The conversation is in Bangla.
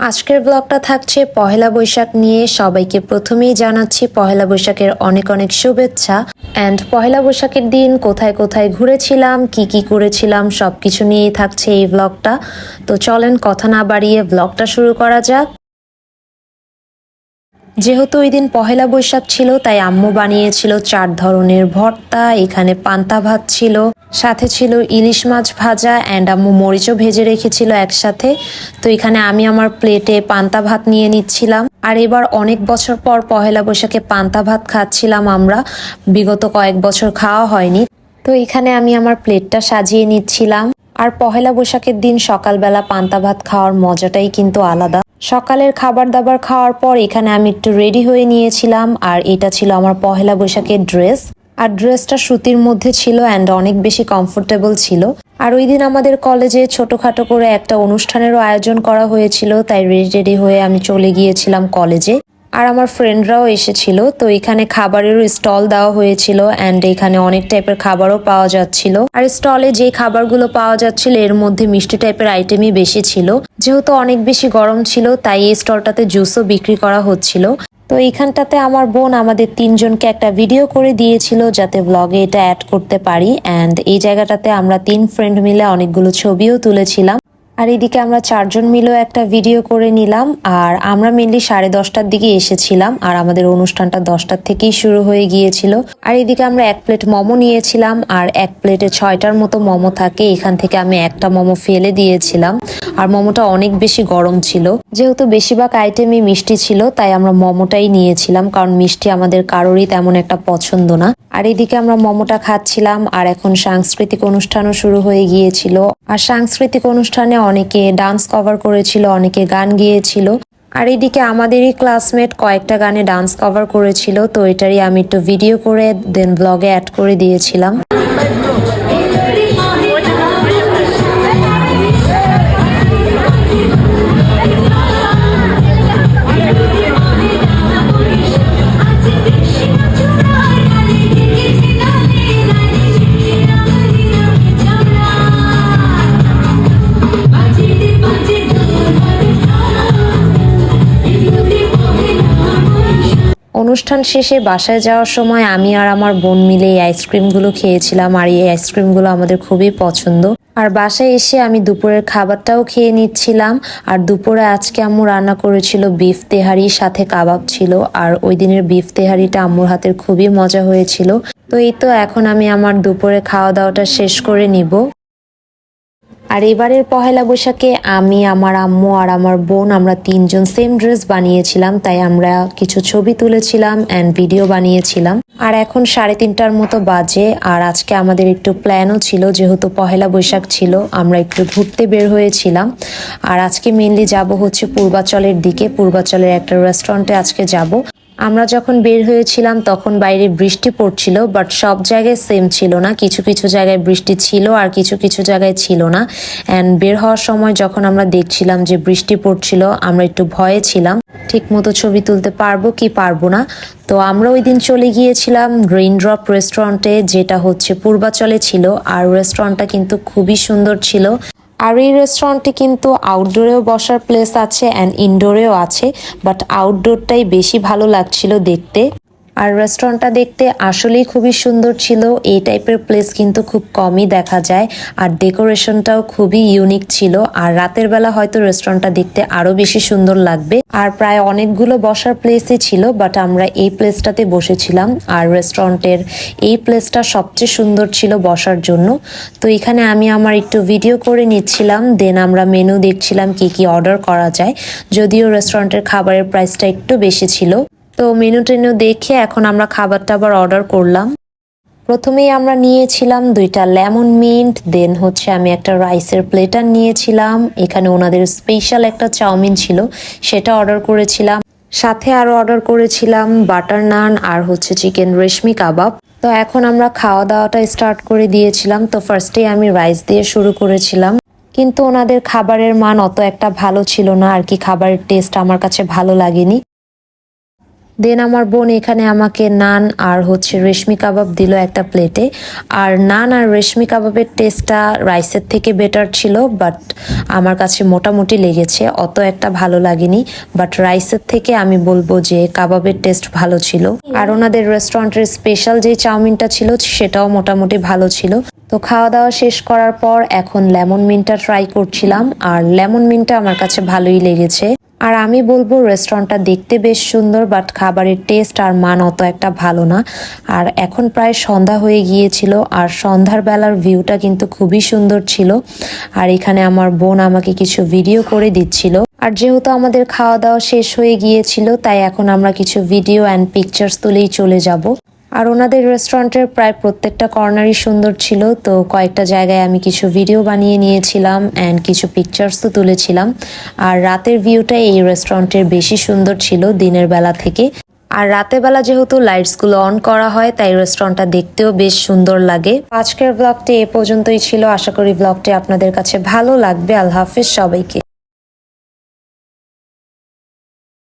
আজকের ব্লগটা থাকছে পহেলা বৈশাখ নিয়ে। সবাইকে প্রথমেই জানাচ্ছি পহেলা বৈশাখের অনেক অনেক শুভেচ্ছা। অ্যান্ড পহেলা বৈশাখের দিন কোথায় কোথায় ঘুরেছিলাম, কি কি করেছিলাম সব কিছু নিয়েই থাকছে এই ব্লগটা। তো চলেন কথা না বাড়িয়ে ব্লগটা শুরু করা যাক। যেহেতু ওই দিন পহেলা বৈশাখ ছিল, তাই আম্মু বানিয়েছিল চার ধরনের ভর্তা, এখানে পান্তা ভাত ছিল, সাথে ছিল ইলিশ মাছ ভাজা অ্যান্ড আম্মু মরিচও ভেজে রেখেছিল একসাথে। তো এখানে আমি আমার প্লেটে পান্তা ভাত নিয়ে নিচ্ছিলাম। আর এবার অনেক বছর পর পহেলা বৈশাখে পান্তা ভাত খাচ্ছিলাম আমরা। বিগত কয়েক বছর খাওয়া হয়নি। তো এখানে আমি আমার প্লেটটা সাজিয়ে নিচ্ছিলাম। আর পহেলা বৈশাখের দিন সকালবেলা পান্তা ভাত খাওয়ার মজাটাই কিন্তু আলাদা। সকালের খাবার দাবার খাওয়ার পর এখানে আমি একটু রেডি হয়ে নিয়েছিলাম, আর এটা ছিল আমার পহেলা বৈশাখের ড্রেস। আর ড্রেসটা সুতির মধ্যে ছিল অ্যান্ড অনেক বেশি কমফোর্টেবল ছিল। আর ওই দিন আমাদের কলেজে ছোটোখাটো করে একটা অনুষ্ঠানেরও আয়োজন করা হয়েছিল, তাই রেডি রেডি হয়ে আমি চলে গিয়েছিলাম কলেজে। আর আমার ফ্রেন্ডরাও এসেছিল, তো এখানে খাবারেরও স্টল দেওয়া হয়েছিল অ্যান্ড এখানে অনেক টাইপের খাবারও পাওয়া যাচ্ছিল। আর স্টলে যে খাবারগুলো পাওয়া যাচ্ছিল, এর মধ্যে মিষ্টি টাইপের আইটেমই বেশি ছিল। যেহেতু অনেক বেশি গরম ছিল, তাই এই স্টলটাতে জুসও বিক্রি করা হচ্ছিল। তো এইখানটাতে আমার বোন আমাদের তিনজনকে একটা ভিডিও করে দিয়েছিল যাতে ব্লগে এটা অ্যাড করতে পারি অ্যান্ড এই জায়গাটাতে আমরা তিন ফ্রেন্ড মিলে অনেকগুলো ছবিও তুলেছিলাম। আর এদিকে আমরা চারজন মিলেও একটা ভিডিও করে নিলাম, আর আমরা মেনলি সাড়ে দশটার দিকে এসেছিলাম, আর আমাদের অনুষ্ঠানটা দশটার থেকেই শুরু হয়ে গিয়েছিল। আর এদিকে আমরা এক প্লেট মোমো নিয়েছিলাম, আর এক প্লেটে ছয়টার মতো মোমো থাকে, এখান থেকে আমি একটা মোমো ফেলে দিয়েছিলাম। আর মোমোটা অনেক বেশি গরম ছিল। যেহেতু বেশিরভাগ আইটেমই মিষ্টি ছিল, তাই আমরা মোমোটাই নিয়েছিলাম, কারণ মিষ্টি আমাদের কারোরই তেমন একটা পছন্দ না। আর এদিকে আমরা মোমোটা খাচ্ছিলাম, আর এখন সাংস্কৃতিক অনুষ্ঠানও শুরু হয়ে গিয়েছিল। আর সাংস্কৃতিক অনুষ্ঠানে অনেকে ডান্স কভার করেছিল, অনেকে গান গিয়েছিল। আর এদিকে আমাদেরই ক্লাসমেট কয়েকটা গানে ডান্স কভার করেছিল, তো এটারই আমি একটু ভিডিও করে দেন ব্লগে অ্যাড করে দিয়েছিলাম। অনুষ্ঠান শেষে বাসায় যাওয়ার সময় আমি আর আমার বোন মিলে এই আইসক্রিমগুলো খেয়েছিলাম, আর এই আইসক্রিমগুলো আমাদের খুবই পছন্দ। আর বাসায় এসে আমি দুপুরের খাবারটাও খেয়ে নিচ্ছিলাম, আর দুপুরে আজকে আম্মু রান্না করেছিল বিফ তেহারি, সাথে কাবাব ছিল, আর ওই দিনের বিফ তেহারিটা আম্মুর হাতের খুবই মজা হয়েছিল। তো এই তো এখন আমি আমার দুপুরে খাওয়া দাওয়াটা শেষ করে নিব। আর এবারের পহেলা বৈশাখে আমি, আমার আম্মু আর আমার বোন আমরা তিনজন সেম ড্রেস বানিয়েছিলাম, তাই আমরা কিছু ছবি তুলেছিলাম অ্যান্ড ভিডিও বানিয়েছিলাম। আর এখন সাড়ে তিনটার মতো বাজে, আর আজকে আমাদের একটু প্ল্যানও ছিল, যেহেতু পহেলা বৈশাখ ছিল, আমরা একটু ঘুরতে বের হয়েছিলাম। আর আজকে মেনলি যাব হচ্ছে পূর্বাচলের দিকে, পূর্বাচলের একটা রেস্টুরেন্টে আজকে যাব। আমরা যখন বের হয়েছিলাম, তখন বাইরে বৃষ্টি পড়ছিল বাট সব জায়গায় সেম ছিল না। কিছু কিছু জায়গায় বৃষ্টি ছিল আর কিছু কিছু জায়গায় ছিল না। অ্যান্ড বের হওয়ার সময় যখন আমরা দেখছিলাম যে বৃষ্টি পড়ছিল, আমরা একটু ভয়ে ছিলাম। ঠিক মতো ছবি তুলতে পারব কি পারব না। তো আমরা ওই দিন চলে গিয়েছিলাম রেইনড্রপ রেস্টুরেন্টে যেটা হচ্ছে পূর্বাচলে ছিল। আর রেস্টুরেন্টটা কিন্তু খুবই সুন্দর ছিল। আর এই রেস্টুরেন্টে কিন্তু আউটডোরেও বসার প্লেস আছে অ্যান্ড ইনডোরেও আছে বাট আউটডোরটাই বেশি ভালো লাগছিল দেখতে। আর রেস্টুরেন্টটা দেখতে আসলেই খুবই সুন্দর ছিল। এই টাইপের প্লেস কিন্তু খুব কমই দেখা যায়। আর ডেকোরেশনটাও খুবই ইউনিক ছিল। আর রাতের বেলা হয়তো রেস্টুরেন্টটা দেখতে আরও বেশি সুন্দর লাগবে। আর প্রায় অনেকগুলো বসার প্লেসই ছিল বাট আমরা এই প্লেসটাতে বসেছিলাম। আর রেস্টুরেন্টের এই প্লেসটা সবচেয়ে সুন্দর ছিল বসার জন্য। তো এখানে আমি আমার একটু ভিডিও করে নিচ্ছিলাম। দেন আমরা মেনু দেখছিলাম কি কি অর্ডার করা যায়। যদিও রেস্টুরেন্টের খাবারের প্রাইসটা একটু বেশি ছিল। তো মেনু টেনু দেখে এখন আমরা খাবার টাবার অর্ডার করলাম। প্রথমেই আমরা নিয়েছিলাম দুইটা লেমন মিন্ট দেন হচ্ছে আমি একটা রাইসের প্লেটার নিয়েছিলাম। এখানে ওনাদের স্পেশাল একটা চাউমিন ছিল, সেটা অর্ডার করেছিলাম। সাথে আরও অর্ডার করেছিলাম বাটার নান আর হচ্ছে চিকেন রেশমি কাবাব তো এখন আমরা খাওয়া দাওয়াটা স্টার্ট করে দিয়েছিলাম। তো ফার্স্টেই আমি রাইস দিয়ে শুরু করেছিলাম। কিন্তু ওনাদের খাবারের মান অত একটা ভালো ছিল না। আর কি খাবারের টেস্ট আমার কাছে ভালো লাগেনি। দেন আমার বোন এখানে আমাকে নান আর হচ্ছে রেশমি কাবাব দিল একটা প্লেটে। আর নান আর রেশমি কাবাবের টেস্টটা রাইসের থেকে বেটার ছিল বাট আমার কাছে মোটামুটি লেগেছে, অত একটা ভালো লাগেনি। বাট রাইসের থেকে আমি বলব যে কাবাবের টেস্ট ভালো ছিল। আর ওনাদের রেস্টুরেন্টের স্পেশাল যে চাউমিনটা ছিল, সেটাও মোটামুটি ভালো ছিল। তো খাওয়া দাওয়া শেষ করার পর এখন লেমন মিনটা ট্রাই করছিলাম, আর লেমন মিনটা আমার কাছে ভালোই লেগেছে। আর আমি বলব রেস্টুরেন্টটা দেখতে বেশ সুন্দর বাট খাবারের টেস্ট আর মান অত একটা ভালো না। আর এখন প্রায় সন্ধ্যা হয়ে গিয়েছিল, আর সন্ধ্যার বেলার ভিউটা কিন্তু খুবই সুন্দর ছিল। আর এখানে আমার বোন আমাকে কিছু ভিডিও করে দিচ্ছিল। আর যেহেতু আমাদের খাওয়া দাওয়া শেষ হয়ে গিয়েছিল, তাই এখন আমরা কিছু ভিডিও অ্যান্ড পিকচার্স তুলেই চলে যাব। আর ওনাদের রেস্টুরেন্টের প্রায় প্রত্যেকটা কর্নারই সুন্দর ছিল, তো কয়েকটা জায়গায় আমি কিছু ভিডিও বানিয়ে নিয়েছিলাম অ্যান্ড কিছু পিকচার্সও তুলেছিলাম। আর রাতের ভিউটা এই রেস্টুরেন্টের বেশি সুন্দর ছিল দিনের বেলা থেকে। আর রাতের বেলা যেহেতু লাইটসগুলো অন করা হয়, তাই রেস্টুরেন্টটা দেখতেও বেশ সুন্দর লাগে। আজকের ব্লগটি এ পর্যন্তই ছিল। আশা করি ব্লগটি আপনাদের কাছে ভালো লাগবে। আল্লাহ হাফিজ সবাইকে।